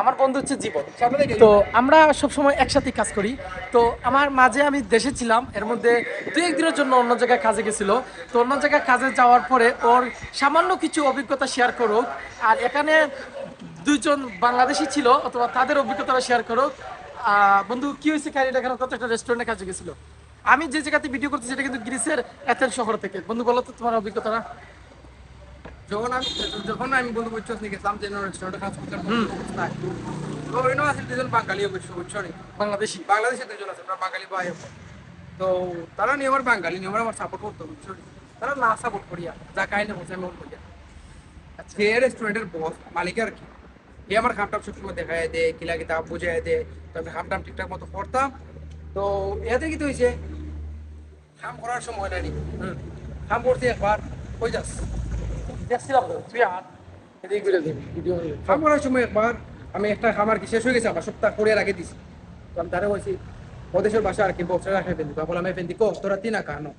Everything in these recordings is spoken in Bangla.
আমার বন্ধু হচ্ছে জীবন। তো আমরা সবসময় একসাথে কাজ করি। তো আমার মাঝে আমি দেশে ছিলাম, এর মধ্যে দু একদিনের জন্য অন্য জায়গায় কাজে গেছিল। তো অন্য জায়গায় কাজে যাওয়ার পরে ওর সামান্য কিছু অভিজ্ঞতা শেয়ার করুক। আর এখানে দুইজন বাংলাদেশি ছিল, অথবা তাদের অভিজ্ঞতা শেয়ার করুক। বন্ধু, কি হয়েছে কাহিনীটা এখানে? কত একটা রেস্টুরেন্টে কাজে গেছিল? আমি যে জায়গাতে ভিডিও করতেছি সেটা কিন্তু গ্রিসের এথেন শহর থেকে। বন্ধু, বলো তো তোমার অভিজ্ঞতাটা। যখন আমি যখন আমি বন্ধু বুঝছ গেছিলাম যে রেস্টুরেন্টে কাজ অবস্থায় তো ওই আছে দুজন বাঙালি অবশ্য বুঝছ নি বাংলাদেশি। বাংলাদেশে দুজন আছে আমরা বাঙালি ভাই। তো তারা নিয়ে আমার বাঙালি নিয়ে আমার সাপোর্ট করতো বুঝছ তারা না সাপোর্ট করিয়া যা কাহিনী বলছে আমি করিয়া। সে রেস্টুরেন্টের বস মালিক আর কি। এ আমার খামটাম সবসময় দেখায় দেয় কিলা কিতা বুঝাই দেয়। তো আমি খামটাম ঠিকঠাক মতো করতাম। তো এতে কি হয়েছে খাম করার সময় নাই। খাম করতে একবার কই যাস দেখছিলাম তো, তুই আর এদিকে ঘুরে দিবি ভিডিও খাম করার সময় একবার। আমি একটা খামার কি শেষ হয়ে গেছে? আমার সপ্তাহ করে আগে দিছি। তো আমি তারা বলছি ওদেশের বাসা আর কি বক্সে রাখে ফেন্দি তো বললাম এই ফেন্দি কো? তোরা তিনা কানো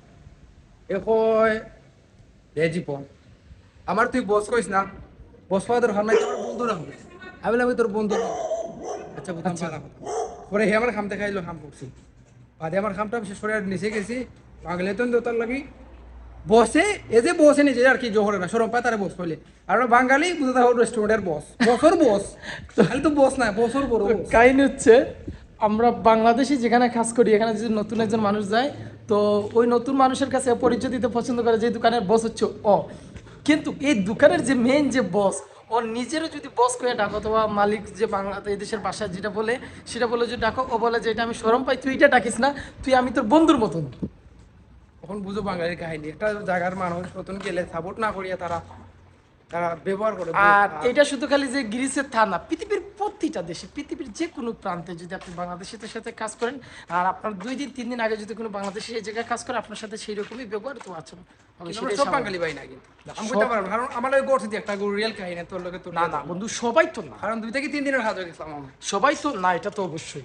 এ কয় হে জীবন। আমার তুই বস কইস না। বস পাওয়া তোর নাই তোমার বন্ধুরা হবে। আমি বললাম তোর বন্ধু না। আচ্ছা বুঝলাম পালা কথা। পরে হে আমার খাম দেখাইলো খাম করছি। বাদে আমার খামটা শেষ করে নিচে গেছি। বাংলে তো তার লাগি। বসে এ যে বসে নিজে আর কি জোহরে না সরম পায় তারা বস কইলে। আর ওরা বাঙালি বুঝতে থাকো রেস্টুরেন্টের বস বসর বস খালি তো বস না বসর বড়। কাহিনী হচ্ছে আমরা বাংলাদেশি যেখানে কাজ করি এখানে যদি নতুন একজন মানুষ যায় তো ওই নতুন মানুষের কাছে পরিচয় দিতে পছন্দ করে যে দোকানের বস হচ্ছে অ কিন্তু এই দোকানের যে মেন যে বস ও নিজেরও যদি বস করে ডাকো অথবা মালিক যে বাংলা এই দেশের বাসায় যেটা বলে সেটা বলে যে ডাকো ও বলে যে এটা আমি সরম পাই তুই এটা ডাকিস না তুই আমি তোর বন্ধুর মতন। তখন বুঝো বাঙালির কাহিনী। একটা জায়গার মানুষ নতুন গেলে সাপোর্ট না করিয়া তারা তারা ব্যবহার করে। আর এটা শুধু খালি যে গ্রিসের তা না পৃথিবীর প্রতিটা দেশে পৃথিবীর যে কোনো প্রান্তে যদি আপনি বাংলাদেশিদের সাথে কাজ করেন আর আপনার দুই দিন তিন দিন আগে যদি কোনো বাংলাদেশি এই জায়গায় কাজ করে আপনার সাথে সেই রকমই ব্যবহার তো আছে। সব বাঙালি ভাই না কিন্তু। আমি পারব কারণ আমার যে একটা রিয়েল কাহিনী তোর লোকে তোর না না বন্ধু সবাই তো না। কারণ দুই থেকে তিন দিনের হাত হয়ে গেছিলাম সবাই তো না এটা তো অবশ্যই।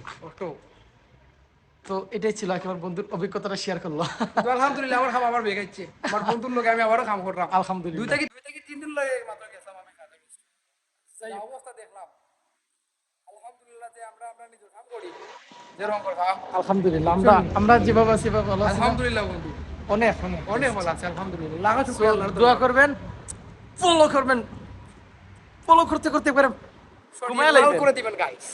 তো এটাই ছিল একেবারে বন্ধুর অভিজ্ঞতাটা শেয়ার করল। আলহামদুলিল্লাহ আমার খাম আবার বেগাইছে আমার বন্ধুর লোকে আমি আবারও কাম করলাম। দুই আলহামদুলিল্লাহ থেকে দুই থেকে তিন দিন লাগে মাত্র গেছিলাম আমি কাজে যা অবস্থা দেখলাম। আলহামদুলিল্লাহ যে আমরা আমরা নিজে কাম করি। করে কাম আলহামদুলিল্লাহ আমরা আমরা যেভাবে আছি সেভাবে ভালো আছি আলহামদুলিল্লাহ বন্ধু। অনেক অনেক। অনেক ভালো আছে আলহামদুলিল্লাহ। দোয়া করবেন ফলো করবেন ফলো করতে করতে করে দিবেন গাইস